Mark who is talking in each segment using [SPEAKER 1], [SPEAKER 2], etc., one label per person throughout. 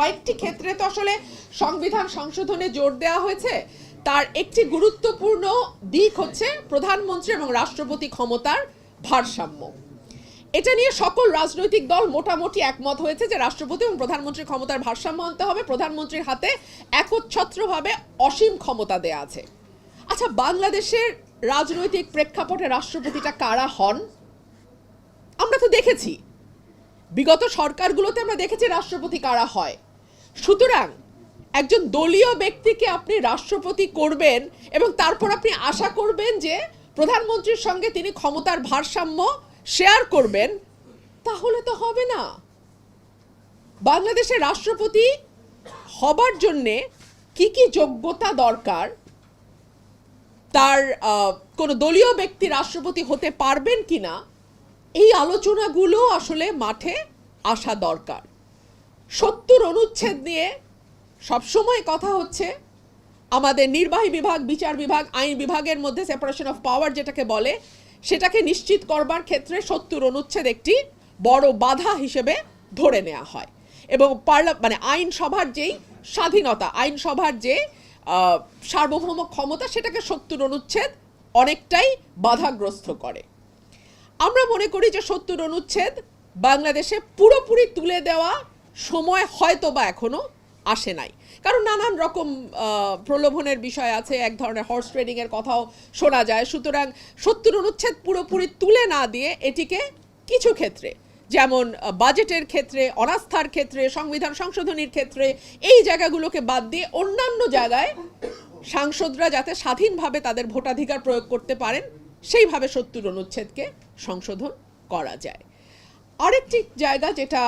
[SPEAKER 1] কয়েকটি ক্ষেত্রে তো আসলে সংবিধান সংশোধনে জোর দেওয়া হয়েছে। তার একটি গুরুত্বপূর্ণ দিক হচ্ছে প্রধানমন্ত্রী এবং রাষ্ট্রপতি ক্ষমতার ভারসাম্য। এটা নিয়ে সকল রাজনৈতিক দল মোটামুটি একমত হয়েছে যে রাষ্ট্রপতি এবং প্রধানমন্ত্রীর ক্ষমতার ভারসাম্য আনতে হবে। প্রধানমন্ত্রীর হাতে একচ্ছত্রভাবে অসীম ক্ষমতা দেয়া আছে। আচ্ছা বাংলাদেশের রাজনৈতিক প্রেক্ষাপটে রাষ্ট্রপতিটা কারা হন? আমরা তো দেখেছি। বিগত সরকারগুলোতে আমরা দেখেছি রাষ্ট্রপতি কারা হয়। সুতরাং একজন দলীয় ব্যক্তিকে আপনি রাষ্ট্রপতি করবেন এবং তারপর আপনি আশা করবেন যে প্রধানমন্ত্রীর সঙ্গে তিনি ক্ষমতার ভারসাম্য শেয়ার করবেন, তাহলে তো হবে না। বাংলাদেশের রাষ্ট্রপতি হবার জন্যে কি কি যোগ্যতা দরকার? তার কোনো দলীয় ব্যক্তি রাষ্ট্রপতি হতে পারবেন কিনা? এই আলোচনাগুলো আসলে মাঠে আসা দরকার। সত্তর অনুচ্ছেদ নিয়ে সবসময় কথা হচ্ছে। আমাদের নির্বাহী বিভাগ, বিচার বিভাগ, আইন বিভাগের মধ্যে সেপারেশন অফ পাওয়ার যেটাকে বলে, সেটাকে নিশ্চিত করবার ক্ষেত্রে সত্তর অনুচ্ছেদ একটি বড় বাধা হিসেবে ধরে নেওয়া হয়। এবং পার্লা মানে আইনসভার যেই স্বাধীনতা আইনসভার যে সার্বভৌম ক্ষমতা, সেটাকে সত্তর অনুচ্ছেদ অনেকটাই বাধাগ্রস্ত করে। আমরা মনে করি যে সত্তর অনুচ্ছেদ বাংলাদেশে পুরোপুরি তুলে দেওয়া সময় হয়তো বা এখনও আসে নাই। কারণ নানান রকম প্রলোভনের বিষয় আছে, এক ধরনের হর্স ট্রেডিং এর কথাও শোনা যায়। সুতরাং সত্তর অনুচ্ছেদ পুরোপুরি তুলে না দিয়ে এটিকে কিছু ক্ষেত্রে, যেমন বাজেটের ক্ষেত্রে, অনাস্থার ক্ষেত্রে, সংবিধান সংশোধনীর ক্ষেত্রে, এই জায়গাগুলোকে বাদ দিয়ে অন্যান্য জায়গায় সাংসদরা যাতে স্বাধীনভাবে তাদের ভোটাধিকার প্রয়োগ করতে পারেন, সেইভাবে সত্তর অনুচ্ছেদকে সংশোধন করা যায়। আরেকটি জায়গা যেটা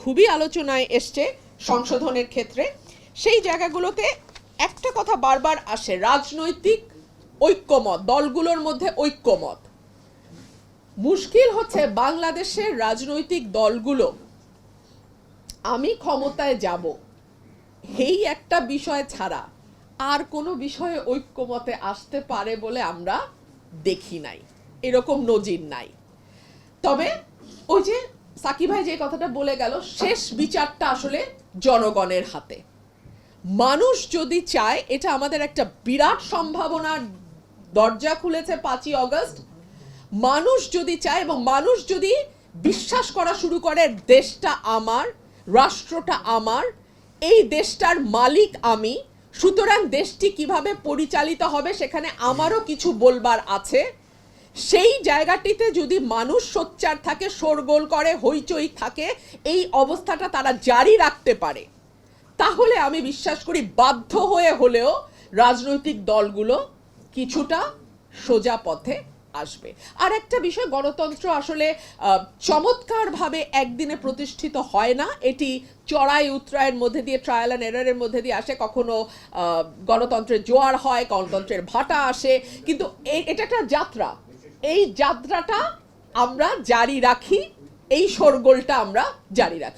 [SPEAKER 1] খুবই আলোচনায় এসছে সংশোধনের ক্ষেত্রে, সেই জায়গাগুলোতে একটা কথা বারবার আসে, রাজনৈতিক ঐক্যমত, দলগুলোর মধ্যে ঐক্যমত। মুশকিল হচ্ছে বাংলাদেশের রাজনৈতিক দলগুলো, আমি ক্ষমতায় যাব, এই একটা বিষয় ছাড়া আর কোনো বিষয়ে ঐক্যমতে আসতে পারে বলে আমরা দেখি নাই, এরকম নজির নাই। তবে ওই যে সাকিব ভাই যে কথাটা বলে গেল, শেষ বিচারটা আসলে জনগণের হাতে। মানুষ যদি চায়, এটা আমাদের একটা বিরাট সম্ভাবনার দরজা খুলেছে পাঁচই অগস্ট। মানুষ যদি চায় এবং মানুষ যদি বিশ্বাস করা শুরু করে, দেশটা আমার, রাষ্ট্রটা আমার, এই দেশটার মালিক আমি, সুতরাং দেশটি কীভাবে পরিচালিত হবে সেখানে আমারও কিছু বলবার আছে। সেই জায়গাটিতে যদি মানুষ সোচ্চার থাকে, শোরগোল করে, হইচই থাকে, এই অবস্থাটা তারা জারি রাখতে পারে। তাহলে আমি বিশ্বাস করি বাধ্য হয়ে হলেও রাজনৈতিক দলগুলো কিছুটা সোজা পথে আসবে। আর একটা বিষয়, গণতন্ত্র আসলে চমৎকারভাবে একদিনে প্রতিষ্ঠিত হয় না। এটি চড়াই উত্তরায়ের মধ্যে দিয়ে ট্রায়াল অ্যান্ড এরারের মধ্যে দিয়ে আসে। কখনো গণতন্ত্রের জোয়ার হয়, গণতন্ত্রের ভাটা আসে। কিন্তু এটা একটা যাত্রা। এই যাত্রাটা আমরা জারি রাখি এই শোরগোলটা আমরা জারি রাখি।